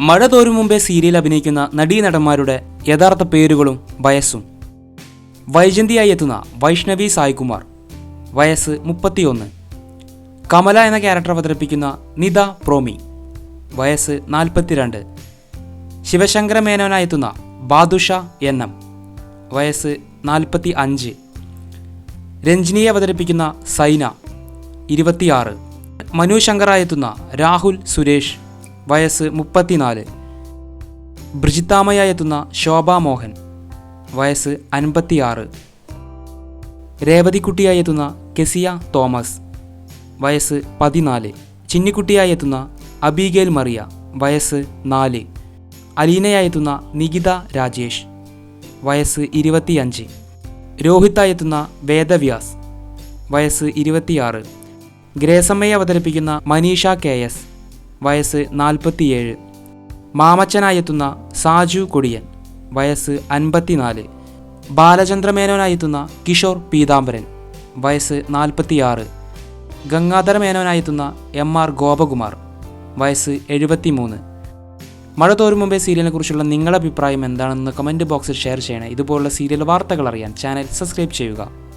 മഴ തോരും മുമ്പേ സീരിയൽ അഭിനയിക്കുന്ന നടീനടന്മാരുടെ യഥാർത്ഥ പേരുകളും വയസ്സും. വൈജന്തിയായി എത്തുന്ന വൈഷ്ണവി സായ്കുമാർ വയസ്സ് മുപ്പത്തിയൊന്ന്. കമല എന്ന ക്യാരക്ടർ അവതരിപ്പിക്കുന്ന നിത പ്രോമി വയസ്സ് നാൽപ്പത്തിരണ്ട്. ശിവശങ്കര മേനോനായി എത്തുന്ന ബാദുഷ എൻ എം വയസ്സ് നാൽപ്പത്തി അഞ്ച്. രഞ്ജിനിയെ അവതരിപ്പിക്കുന്ന സൈന ഇരുപത്തിയാറ്. മനു ശങ്കറായെത്തുന്ന രാഹുൽ സുരേഷ് വയസ്സ് മുപ്പത്തിനാല്. ബ്രിജിത്താമയായി എത്തുന്ന ശോഭ മോഹൻ വയസ്സ് അൻപത്തിയാറ്. രേവതിക്കുട്ടിയായി എത്തുന്ന കെസിയ തോമസ് വയസ്സ് പതിനാല്. ചിന്നിക്കുട്ടിയായി എത്തുന്ന അബീഗേൽ മറിയ വയസ്സ് നാല്. അലീനയായി എത്തുന്ന നികിത രാജേഷ് വയസ്സ് ഇരുപത്തിയഞ്ച്. രോഹിത്തായി എത്തുന്ന വേദവ്യാസ് വയസ്സ് ഇരുപത്തിയാറ്. ഗ്രേസമ്മയെ അവതരിപ്പിക്കുന്ന മനീഷ കെ എസ് വയസ്സ് നാൽപ്പത്തിയേഴ്. മാമച്ചനായെത്തുന്ന സാജു കൊടിയൻ വയസ്സ് അൻപത്തിനാല്. ബാലചന്ദ്രമേനോനായെത്തുന്ന കിഷോർ പീതാംബരൻ വയസ്സ് നാൽപ്പത്തിയാറ്. ഗംഗാധര മേനോനായെത്തുന്ന എം ആർ ഗോപകുമാർ വയസ്സ് എഴുപത്തിമൂന്ന്. മഴ തോരും മുമ്പേ സീരിയലിനെ കുറിച്ചുള്ള നിങ്ങളുടെ അഭിപ്രായം എന്താണെന്ന് കമന്റ് ബോക്സിൽ ഷെയർ ചെയ്യണേ. ഇതുപോലുള്ള സീരിയൽ വാർത്തകൾ അറിയാൻ ചാനൽ സബ്സ്ക്രൈബ് ചെയ്യുക.